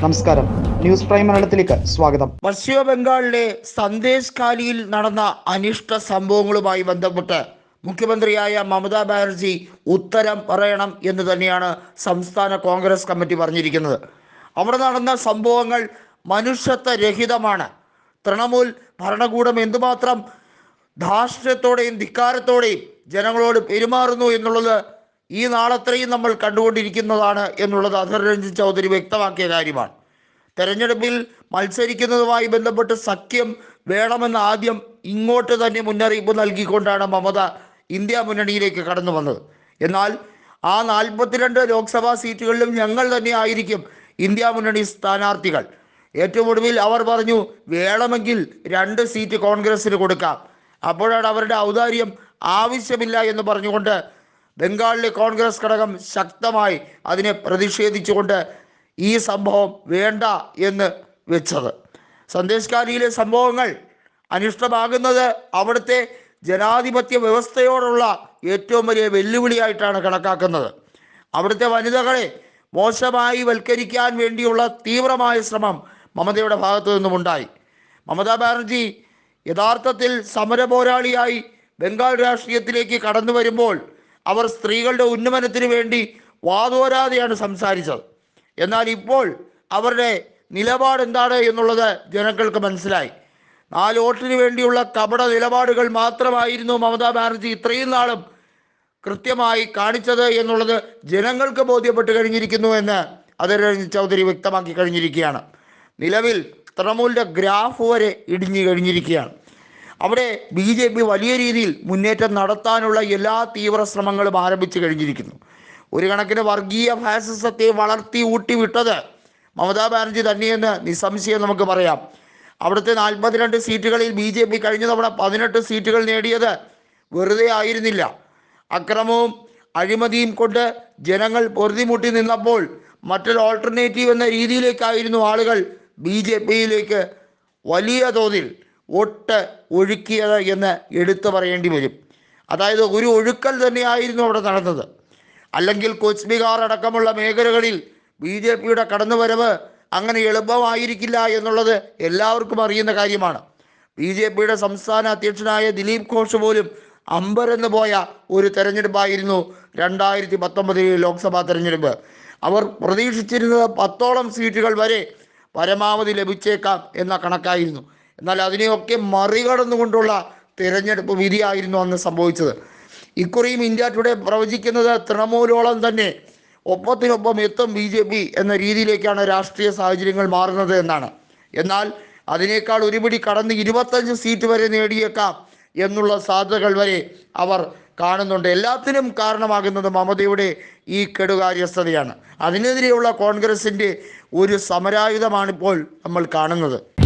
നമസ്കാരം. News prime മലയാളത്തിലേക്ക് സ്വാഗതം. പശ്ചിമ ബംഗാളിലെ സന്ദേശ് കാലിയിൽ നടന്ന അനിഷ്ട സംഭവങ്ങളുമായി ബന്ധപ്പെട്ട് മുഖ്യമന്ത്രിയായ മമതാ ബാനർജി ഉത്തരം പറയണം എന്ന് തന്നെയാണ് സംസ്ഥാന കോൺഗ്രസ് കമ്മിറ്റി പറഞ്ഞിരിക്കുന്നത്. അവിടെ നടന്ന സംഭവങ്ങൾ മനുഷ്യത്വ രഹിതമാണ്. തൃണമൂൽ ഭരണകൂടം എന്തുമാത്രം ധാർഷ്ട്യത്തോടെയും ധിക്കാരത്തോടെയും ജനങ്ങളോട് പെരുമാറുന്നു എന്നുള്ളത് ഈ നാളത്രയും നമ്മൾ കണ്ടുകൊണ്ടിരിക്കുന്നതാണ് എന്നുള്ളത് അധർ രഞ്ജിത് ചൗധരി വ്യക്തമാക്കിയ കാര്യമാണ്. തെരഞ്ഞെടുപ്പിൽ മത്സരിക്കുന്നതുമായി ബന്ധപ്പെട്ട് സഖ്യം വേണമെന്ന് ആദ്യം ഇങ്ങോട്ട് തന്നെ മുന്നറിയിപ്പ് നൽകിക്കൊണ്ടാണ് മമത ഇന്ത്യ മുന്നണിയിലേക്ക് കടന്നു വന്നത്. എന്നാൽ ആ നാൽപ്പത്തിരണ്ട് ലോക്സഭാ സീറ്റുകളിലും ഞങ്ങൾ തന്നെ ആയിരിക്കും ഇന്ത്യ മുന്നണി സ്ഥാനാർത്ഥികൾ. ഏറ്റവും ഒടുവിൽ അവർ പറഞ്ഞു വേണമെങ്കിൽ രണ്ട് സീറ്റ് കോൺഗ്രസിന് കൊടുക്കാം. അപ്പോഴാണ് അവരുടെ ഔദാര്യം ആവശ്യമില്ല എന്ന് പറഞ്ഞുകൊണ്ട് ബംഗാളിലെ കോൺഗ്രസ് ഘടകം ശക്തമായി അതിനെ പ്രതിഷേധിച്ചുകൊണ്ട് ഈ സംഭവം വേണ്ട എന്ന് വെച്ചത്. സന്ദേശകാരിയിലെ സംഭവങ്ങൾ അനിഷ്ടമാകുന്നത് അവിടുത്തെ ജനാധിപത്യ വ്യവസ്ഥയോടുള്ള ഏറ്റവും വലിയ വെല്ലുവിളിയായിട്ടാണ് കണക്കാക്കുന്നത്. അവിടുത്തെ വനിതകളെ മോശമായി വൽക്കരിക്കാൻ വേണ്ടിയുള്ള തീവ്രമായ ശ്രമം മമതയുടെ ഭാഗത്തു നിന്നുമുണ്ടായി മമതാ ബാനർജി യഥാർത്ഥത്തിൽ സമര പോരാളിയായി ബംഗാൾ രാഷ്ട്രീയത്തിലേക്ക് കടന്നു വരുമ്പോൾ അവർ സ്ത്രീകളുടെ ഉന്നമനത്തിന് വേണ്ടി വാതോരാതെയാണ് സംസാരിച്ചത്. എന്നാൽ ഇപ്പോൾ അവരുടെ നിലപാട് എന്താണ് എന്നുള്ളത് ജനങ്ങൾക്ക് മനസ്സിലായി. നാല് വോട്ടിന് വേണ്ടിയുള്ള കപട നിലപാടുകൾ മാത്രമായിരുന്നു മമതാ ബാനർജി ഇത്രയും നാളും കൃത്യമായി കാണിച്ചത് എന്നുള്ളത് ജനങ്ങൾക്ക് ബോധ്യപ്പെട്ട് കഴിഞ്ഞിരിക്കുന്നു എന്ന് അതിർ ചൗധരി വ്യക്തമാക്കി കഴിഞ്ഞിരിക്കുകയാണ്. നിലവിൽ തൃണമൂലിന്റെ ഗ്രാഫ് വരെ ഇടിഞ്ഞു കഴിഞ്ഞിരിക്കുകയാണ്. അവിടെ ബി ജെ പി വലിയ രീതിയിൽ മുന്നേറ്റം നടത്താനുള്ള എല്ലാ തീവ്ര ശ്രമങ്ങളും ആരംഭിച്ചു കഴിഞ്ഞിരിക്കുന്നു. ഒരു കണക്കിന് വർഗീയ ഫാസിസത്തെ വളർത്തി ഊട്ടിവിട്ടത് മമതാ ബാനർജി തന്നെയെന്ന് നിസ്സംശയം നമുക്ക് പറയാം. അവിടുത്തെ നാൽപ്പത്തിരണ്ട് സീറ്റുകളിൽ ബി ജെ പി കഴിഞ്ഞ തവണ പതിനെട്ട് സീറ്റുകൾ നേടിയത് വെറുതെ ആയിരുന്നില്ല. അക്രമവും അഴിമതിയും കൊണ്ട് ജനങ്ങൾ പൊറുതിമുട്ടി നിന്നപ്പോൾ മറ്റൊരു ഓൾട്ടർനേറ്റീവ് എന്ന രീതിയിലേക്കായിരുന്നു ആളുകൾ ബി ജെ പിയിലേക്ക് വലിയ തോതിൽ വോട്ട് ഒഴുക്കിയത് എന്ന് എടുത്തു പറയേണ്ടി വരും. അതായത് ഒരു ഒഴുക്കൽ തന്നെയായിരുന്നു അവിടെ നടന്നത്. അല്ലെങ്കിൽ കൊച്ച് ബിഹാർ അടക്കമുള്ള മേഖലകളിൽ ബി ജെ പിയുടെ കടന്നുവരവ് അങ്ങനെ എളുപ്പമായിരിക്കില്ല എന്നുള്ളത് എല്ലാവർക്കും അറിയുന്ന കാര്യമാണ്. ബി ജെ പിയുടെ സംസ്ഥാന അധ്യക്ഷനായ ദിലീപ് ഘോഷ് പോലും അമ്പരന്ന് പോയ ഒരു തെരഞ്ഞെടുപ്പായിരുന്നു രണ്ടായിരത്തി പത്തൊമ്പതിലെ ലോക്സഭാ തെരഞ്ഞെടുപ്പ്. അവർ പ്രതീക്ഷിച്ചിരുന്നത് പത്തോളം സീറ്റുകൾ വരെ പരമാവധി ലഭിച്ചേക്കാം എന്ന കണക്കായിരുന്നു. എന്നാൽ അതിനെയൊക്കെ മറികടന്നുകൊണ്ടുള്ള തിരഞ്ഞെടുപ്പ് വിധിയായിരുന്നു അന്ന് സംഭവിച്ചത്. ഇക്കുറിയും ഇന്ത്യ ടുഡേ പ്രവചിക്കുന്നത് തൃണമൂലോളം തന്നെ ഒപ്പത്തിനൊപ്പം എത്തും ബി ജെ പി എന്ന രീതിയിലേക്കാണ് രാഷ്ട്രീയ സാഹചര്യങ്ങൾ മാറുന്നത് എന്നാണ്. എന്നാൽ അതിനേക്കാൾ ഒരുപിടി കടന്ന് ഇരുപത്തഞ്ച് സീറ്റ് വരെ നേടിയേക്കാം എന്നുള്ള സാധ്യതകൾ വരെ അവർ കാണുന്നുണ്ട്. എല്ലാത്തിനും കാരണമാകുന്നത് മമതയുടെ ഈ കെടുകാര്യസ്ഥതയാണ്. അതിനെതിരെയുള്ള കോൺഗ്രസിന്റെ ഒരു സമരായുധമാണിപ്പോൾ നമ്മൾ കാണുന്നത്.